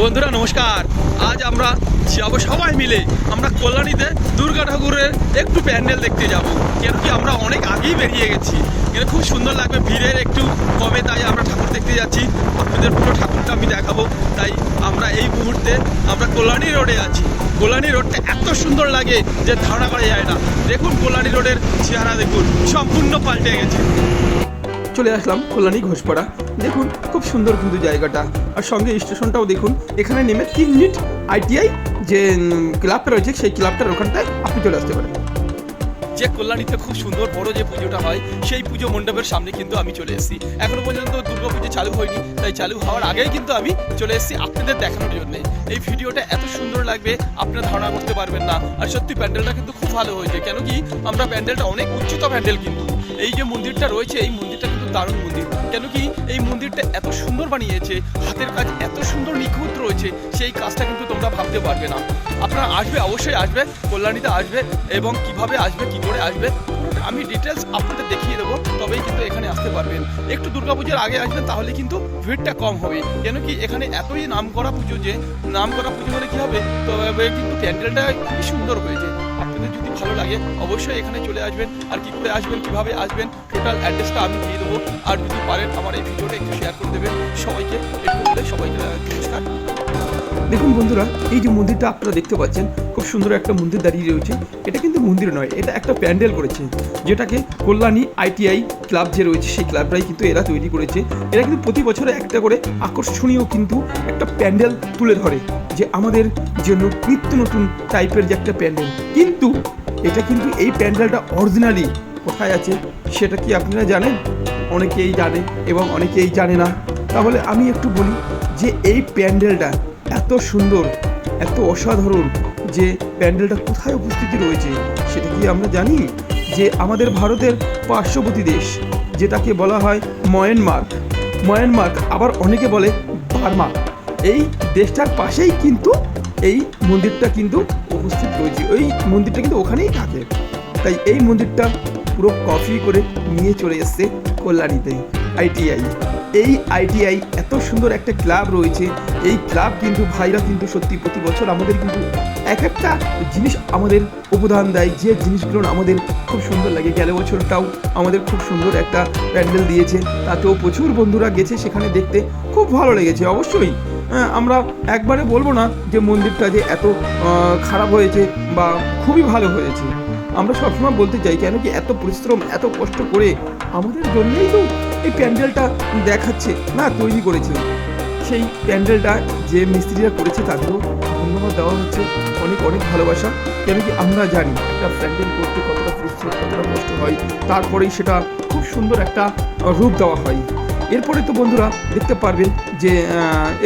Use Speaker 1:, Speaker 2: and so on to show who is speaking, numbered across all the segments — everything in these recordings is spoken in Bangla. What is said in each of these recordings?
Speaker 1: বন্ধুরা, নমস্কার। আজ আমরা যাব সবাই মিলে। আমরা কল্যাণীতে দুর্গা ঠাকুরের একটু প্যান্ডেল দেখতে যাব। কেন কি আমরা অনেক আগেই বেরিয়ে গেছি। কিন্তু খুব সুন্দর লাগবে ভিড়ের একটু কমে, তাই আমরা ঠাকুর দেখতে যাচ্ছি। আপনাদের পুরো ঠাকুরটা আমি দেখাবো। তাই আমরা এই মুহূর্তে আমরা কল্যাণী রোডে আছি। কল্যাণী রোডটা এত সুন্দর লাগে যে ধারণা করা যায় না। দেখুন কল্যাণী রোডের চেহারা, দেখুন, সম্পূর্ণ পাল্টে গেছে। চলে আসলাম কল্যাণী ঘোষপাড়া। দেখুন, খুব সুন্দর কিন্তু জায়গাটা। আর সঙ্গে স্টেশনটাও দেখুন, এখানে নেমে তিন মিনিট আইটিআই যে ক্লাবটা রয়েছে, সেই ক্লাবটার ওখানটায় আপনি চলে আসতে পারেন। যে কল্যাণীতে খুব সুন্দর বড় যে পুজোটা হয়, সেই পুজো মণ্ডপের সামনে কিন্তু আমি চলে এসেছি। এখনও পর্যন্ত দুর্গা পুজো চালু হয়নি, তাই চালু হওয়ার আগেই কিন্তু আমি চলে এসেছি। আপনাদের দেখানোর জন্য। এই ভিডিওটা এত সুন্দর লাগবে, আপনারা ধারণা করতে পারবেন না। আর সত্যি প্যান্ডেলটা কিন্তু খুব ভালো হয়েছে, কেন কি আমরা প্যান্ডেলটা অনেক উচ্চতা প্যান্ডেল কিন্তু। এই যে মন্দিরটা রয়েছে, এই মন্দিরটা কিন্তু দারুণ মন্দির। কেন কি এই মন্দিরটা এত সুন্দর বানিয়েছে, হাতের কাজ এত সুন্দর নিখুঁত রয়েছে, সেই কাজটা কিন্তু তোমরা ভাবতে পারবে না। আপনারা আসবে, অবশ্যই আসবে, কল্যাণীতে আসবে এবং কীভাবে আসবে, কি করে আসবে আমি ডিটেলস আপনাদের দেখিয়ে দেবো, তবেই কিন্তু এখানে আসতে পারবেন। একটু দুর্গাপুজোর আগে আসবেন, তাহলে কিন্তু ভিড়টা কম হবে। কেন কি, এখানে এতই নাম করা পুজো যে নাম করা পুজো হলে কি হবে? তবে কিন্তু প্যান্ডেলটা খুবই সুন্দর হয়েছে। আপনাদের যদি ভালো লাগে, অবশ্যই এখানে চলে আসবেন। আর কি করে আসবেন, কীভাবে আসবেন টোটাল অ্যাড্রেসটা আমি দিয়ে দেবো। আর যদি পারেন, আমার এই ভিডিওটা একটু শেয়ার করে দেবেন। সবাইকে, একটু বলে সবাইকে নমস্কার। দেখুন বন্ধুরা, এই যে মন্দিরটা আপনারা দেখতে পাচ্ছেন, খুব সুন্দর একটা মন্দির দাঁড়িয়ে রয়েছে। এটা কিন্তু মন্দির নয়, এটা একটা প্যান্ডেল করেছে, যেটাকে কল্যাণী আইটিআই ক্লাব যে রয়েছে, সেই ক্লাবটাই কিন্তু এরা তৈরি করেছে। এরা কিন্তু প্রতি বছরে একটা করে আকর্ষণীয় কিন্তু একটা প্যান্ডেল তুলে ধরে, যে আমাদের জন্য নিত্য নতুন টাইপের যে একটা প্যান্ডেল। কিন্তু এটা কিন্তু এই প্যান্ডেলটা অরিজিনালি কোথায় আছে, সেটা কি আপনারা জানেন? অনেকেই জানে এবং অনেকেই জানে না। তাহলে আমি একটু বলি যে এই প্যান্ডেলটা এত সুন্দর, এত অসাধারণ যে প্যান্ডেলটা কোথায় উপস্থিতি রয়েছে, সেটা কি আমরা জানি? যে আমাদের ভারতের পার্শ্ববর্তী দেশ, যেটাকে বলা হয় ময়ানমার। ময়ানমার আবার অনেকে বলে বার্মা। এই দেশটার পাশেই কিন্তু এই মন্দিরটা কিন্তু উপস্থিত রয়েছে। ওই মন্দিরটা কিন্তু ওখানেই থাকে। তাই এই মন্দিরটা পুরো কপি করে নিয়ে চলে এসছে কল্যাণীতে আইটিআই এই আইটিআই এত সুন্দর একটা ক্লাব রয়েছে। এই ক্লাব কিন্তু ভাইরা কিন্তু সত্যি প্রতি বছর আমাদের কিন্তু এক একটা জিনিস আমাদের অবদান দেয়। যে জিনিসগুলো আমাদের খুব সুন্দর লাগে। গেল বছরটাও আমাদের খুব সুন্দর একটা প্যান্ডেল দিয়েছে। তাতেও প্রচুর বন্ধুরা গেছে সেখানে দেখতে। খুব ভালো লেগেছে অবশ্যই। আমরা একবারে বলব না যে মন্দিরটা যে এত খারাপ হয়েছে বা খুবই ভালো হয়েছে। আমরা সবসময় বলতে চাই, কেন কি এত পরিশ্রম, এত কষ্ট করে আমাদের জন্যই তো এই প্যান্ডেলটা দেখাচ্ছে, না, তৈরি করেছে। সেই প্যান্ডেলটা যে মিস্ত্রিরা করেছে তাদেরও ধন্যবাদ দেওয়া হচ্ছে। অনেক অনেক ভালোবাসা। কেন কি আমরা জানি একটা প্যান্ডেল করতে কতটা পরিশ্রম, কতটা কষ্ট হয়, তারপরেই সেটা খুব সুন্দর একটা রূপ দেওয়া হয়। এরপরে তো বন্ধুরা দেখতে পারবেন যে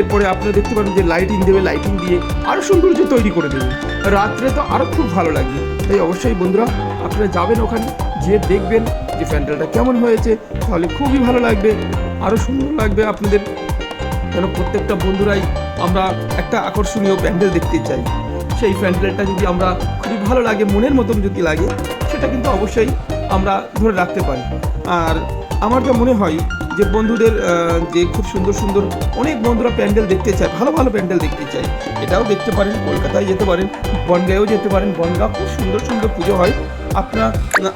Speaker 1: এরপরে আপনারা দেখতে পারবেন যে লাইটিং দেবে লাইটিং দিয়ে আরও সৌন্দর্য তৈরি করে দেবে। রাত্রে তো আরও খুব ভালো লাগবে তাই অবশ্যই বন্ধুরা আপনারা যাবেন ওখানে গিয়ে দেখবেন যে প্যান্ডেলটা কেমন হয়েছে, তাহলে খুবই ভালো লাগবে আরও সুন্দর লাগবে আপনাদের। যেন প্রত্যেকটা বন্ধুরাই আমরা একটা আকর্ষণীয় প্যান্ডেল দেখতে চাই। সেই প্যান্ডেলটা যদি আমরা খুবই ভালো লাগে, মনের মতন যদি লাগে, সেটা কিন্তু অবশ্যই আমরা ধরে রাখতে পারি। আর আমার যা মনে হয় যে বন্ধুদের যে খুব সুন্দর সুন্দর অনেক বন্ধুরা প্যান্ডেল দেখতে চায়, ভালো ভালো প্যান্ডেল দেখতে চায়। এটাও দেখতে পারেন, কলকাতায় যেতে পারেন বনগাঁও যেতে পারেন। বনগাঁ খুব সুন্দর সুন্দর পুজো হয়। আপনারা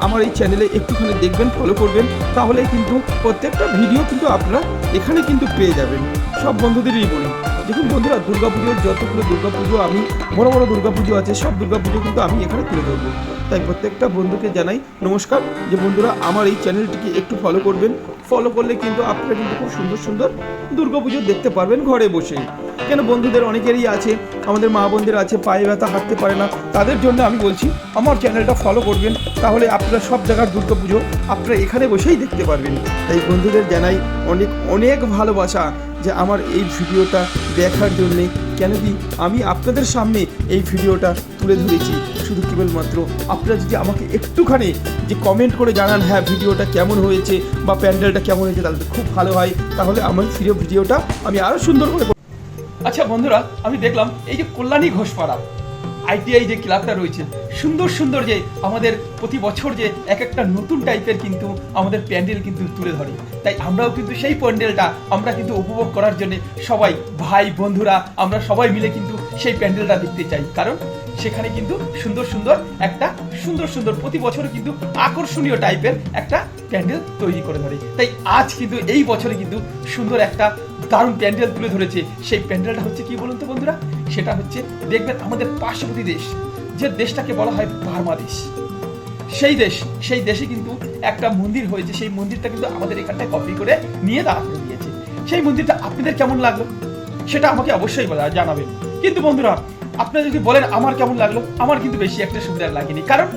Speaker 1: আমার এই চ্যানেলে একটুখানি দেখবেন ফলো করবেন তাহলে কিন্তু প্রত্যেকটা ভিডিও কিন্তু আপনারা এখানে কিন্তু পেয়ে যাবেন। সব বন্ধুদেরই বলি। দেখুন বন্ধুরা, দুর্গাপুজোর যতগুলো দুর্গাপুজো আমি, বড় বড় দুর্গাপুজো আছে, সব দুর্গাপুজো কিন্তু আমি এখানে তুলে ধরবো। তাই প্রত্যেকটা বন্ধুকে জানাই নমস্কার। যে বন্ধুরা আমার এই চ্যানেলটিকে একটু ফলো করবেন ফলো করলে কিন্তু আপনারা কিন্তু খুব সুন্দর সুন্দর দুর্গাপুজো দেখতে পারবেন ঘরে বসে। কেন বন্ধুদের অনেকেরই আছে, আমাদের মা বোনদের আছে, পায়ে ব্যথা, হাঁটতে পারে না, তাদের জন্য আমি বলছি আমার চ্যানেলটা ফলো করবেন, তাহলে আপনারা সব জায়গার দুর্গাপুজো আপনারা এখানে বসেই দেখতে পারবেন। তাই বন্ধুদের জানাই অনেক অনেক ভালোবাসা। যে আমার এই ভিডিওটা দেখার জন্যে কেন কি আমি আপনাদের সামনে এই ভিডিওটা তুলে ধরেছি। শুধু কেবলমাত্র আপনারা যদি আমাকে একটুখানি যে কমেন্ট করে জানান হ্যাঁ ভিডিওটা কেমন হয়েছে বা প্যান্ডেলটা কেমন হয়েছে, তাহলে খুব ভালো হয়। তাহলে আমার প্রিয় ভিডিওটা আমি আরও সুন্দর করে আচ্ছা বন্ধুরা, আমি দেখলাম এই যে কল্যাণী ঘোষপাড়া। আইটিআই যে ক্লাবটা রয়েছে, সুন্দর সুন্দর যে আমাদের প্রতি বছর যে এক একটা নতুন টাইপের কিন্তু আমাদের প্যান্ডেল কিন্তু তুলে ধরে। তাই আমরাও কিন্তু সেই প্যান্ডেলটা আমরা কিন্তু উপভোগ করার জন্য সবাই, ভাই, বন্ধুরা, আমরা সবাই মিলে কিন্তু সেই প্যান্ডেলটা দেখতে চাই। কারণ সেখানে কিন্তু সুন্দর সুন্দর একটা, সুন্দর সুন্দর প্রতি বছর কিন্তু আকর্ষণীয় টাইপের একটা প্যান্ডেল তৈরি করে ধরে। তাই আজ কিন্তু এই বছরে কিন্তু সুন্দর একটা দারুণ প্যান্ডেল তুলে ধরেছে। সেই প্যান্ডেলটা হচ্ছে কি বলুন তো বন্ধুরা? সেটা হচ্ছে, দেখবেন আমাদের পার্শ্ববর্তী দেশ, যে দেশটাকে বলা হয় বার্মা দেশ, সেই দেশ, সেই দেশে কিন্তু একটা মন্দির হয়েছে, সেই মন্দিরটা কিন্তু আমাদের এখানটায় কপি করে নিয়ে দাঁড়া করে দিয়েছে সেই মন্দিরটা আপনাদের কেমন লাগল? সেটা আমাকে অবশ্যই জানাবেন। কিন্তু বন্ধুরা, আপনারা যদি বলেন আমার কেমন লাগল, আমার কিন্তু বেশি একটা সুবিধা লাগেনি। কারণ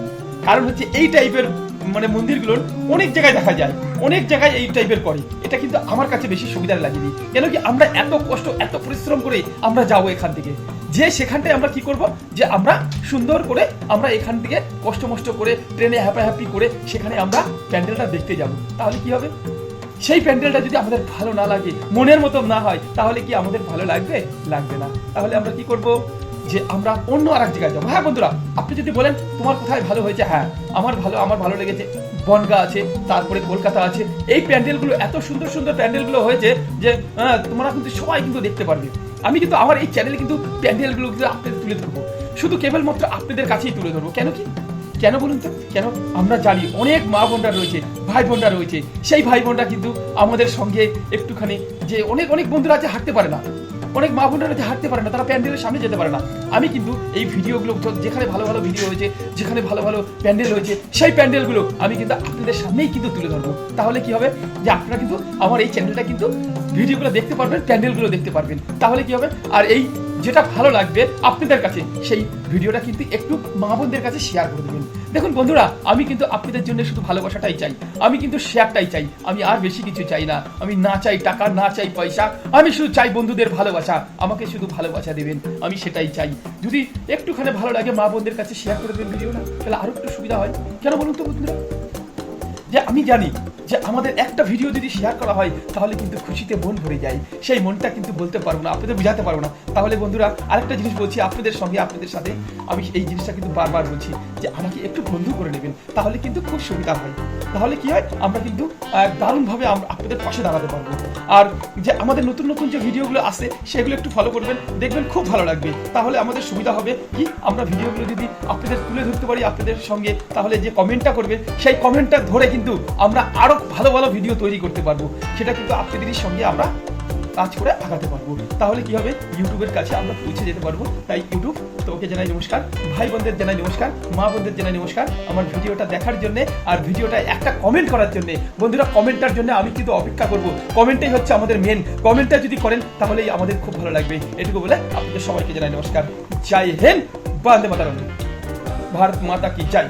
Speaker 1: কারণ হচ্ছে এই টাইপের মানে মন্দিরগুলোর অনেক জায়গায় দেখা যায়, অনেক জায়গায় এই টাইপের করে। এটা কিন্তু আমার কাছে বেশি সুবিধার লাগেনি কেন কি আমরা এত কষ্ট, এত পরিশ্রম করে আমরা যাব এখান থেকে। যে সেখানটায় আমরা কি করব? যে আমরা সুন্দর করে আমরা এখান থেকে কষ্ট মষ্ট করে ট্রেনে হ্যাপা হ্যাপি করে সেখানে আমরা প্যান্ডেলটা দেখতে যাব। তাহলে কি হবে? সেই প্যান্ডেলটা যদি আমাদের ভালো না লাগে, মনের মতো না হয়, তাহলে কি আমাদের ভালো লাগবে? লাগবে না। তাহলে আমরা কি করব? যে আমরা অন্য আর এক জায়গায় যাব। হ্যাঁ বন্ধুরা আপনি যদি বলেন তোমার কোথায় ভালো হয়েছে? হ্যাঁ আমার ভালো আমার ভালো লেগেছে। বনগা আছে তারপরে কলকাতা আছে। এই প্যান্ডেলগুলো এত সুন্দর সুন্দর প্যান্ডেলগুলো হয়েছে যে হ্যাঁ, তোমরা কিন্তু সবাই কিন্তু দেখতে পারবে। আমি কিন্তু আমার এই চ্যানেলে কিন্তু প্যান্ডেলগুলো কিন্তু আপনাদের তুলে ধরবো। শুধু কেবলমাত্র আপনাদের কাছেই তুলে ধরবো। কেন কি? কেন বলুন তো? কেন? আমরা জানি অনেক মা বোনরা রয়েছে ভাই বোনরা রয়েছে। সেই ভাই বোনরা কিন্তু আমাদের সঙ্গে একটুখানি যে অনেক অনেক বন্ধুরা আছে হাঁটতে পারে না। অনেক মা বোনেরা যে হাঁটতে পারে না, তারা প্যান্ডেলের সামনে যেতে পারে না। আমি কিন্তু এই ভিডিওগুলো, যেখানে ভালো ভালো ভিডিও হয়েছে যেখানে ভালো ভালো প্যান্ডেল হয়েছে সেই প্যান্ডেলগুলো আমি কিন্তু আপনাদের সামনেই কিন্তু তুলে ধরবো। তাহলে কি হবে? যে আপনারা কিন্তু আমার এই চ্যানেলটা কিন্তু ভিডিওগুলো দেখতে পারবেন, প্যান্ডেলগুলো দেখতে পারবেন। তাহলে কি হবে? আর এই যেটা ভালো লাগবে আপনাদের কাছে, সেই ভিডিওটা কিন্তু একটু মা বোনদের কাছে শেয়ার করে দেবেন। দেখুন বন্ধুরা, আমি কিন্তু আপনাদের জন্য শুধু ভালোবাসাটাই চাই। আমি কিন্তু শেয়ারটাই চাই। আমি আর বেশি কিছু চাই না। আমি না চাই টাকা, না চাই পয়সা। আমি শুধু চাই বন্ধুদের ভালোবাসা। আমাকে শুধু ভালোবাসা দেবেন। আমি সেটাই চাই। যদি একটুখানি ভালো লাগে মা বোনদের কাছে শেয়ার করে দেবেন ভিডিও না তাহলে আরও একটু সুবিধা হয়। কেন বলুন তো বন্ধুরা? যে আমি জানি যে আমাদের একটা ভিডিও যদি শেয়ার করা হয়, তাহলে কিন্তু খুশিতে মন ভরে যায়। সেই মনটা কিন্তু বলতে পারব না, আপনাদের বোঝাতে পারব না। তাহলে বন্ধুরা, আরেকটা জিনিস বলছি আপনাদের সঙ্গে, আপনাদের সাথে। আমি এই জিনিসটা কিন্তু বারবার বলছি যে আমাকে একটু বন্ধু করে নেবেন, তাহলে কিন্তু খুব সুবিধা হয়। তাহলে কি হয়, আমরা কিন্তু দারুণভাবে আমরা আপনাদের পাশে দাঁড়াতে পারব। আর যে আমাদের নতুন নতুন যে ভিডিওগুলো আসে সেগুলো একটু ফলো করবেন, দেখবেন খুব ভালো লাগবে। তাহলে আমাদের সুবিধা হবে কি, আমরা ভিডিওগুলো যদি আপনাদের তুলে ধরতে পারি আপনাদের সঙ্গে, তাহলে যে কমেন্টটা করবেন, সেই কমেন্টটা ধরে কিন্তু আমরা আরও ভালো ভালো ভিডিও তৈরি করতে পারব। সেটা কিন্তু আপনাদেরই সঙ্গে আমরা কাজ করে আগাতে পারব। তাহলে কি হবে? ইউটিউবের কাছে আমরা পৌঁছে যেতে পারব। তাই ইউটিউব তোকে জানাই নমস্কার। ভাই বোনদের জানাই নমস্কার। মা বোনদের জানাই নমস্কার। আমার ভিডিওটা দেখার জন্য আর ভিডিওটা একটা কমেন্ট করার জন্য। বন্ধুরা কমেন্টটার জন্য আমি কিন্তু অপেক্ষা করব। কমেন্টটাই হচ্ছে আমাদের মেন কমেন্টটা যদি করেন, তাহলেই আমাদের খুব ভালো লাগবে। এটুকু বলে আপনাদের সবাইকে জানাই নমস্কার। জয় হিন্দ! বন্দে মাতারম। ভারত মাতা কি জয়!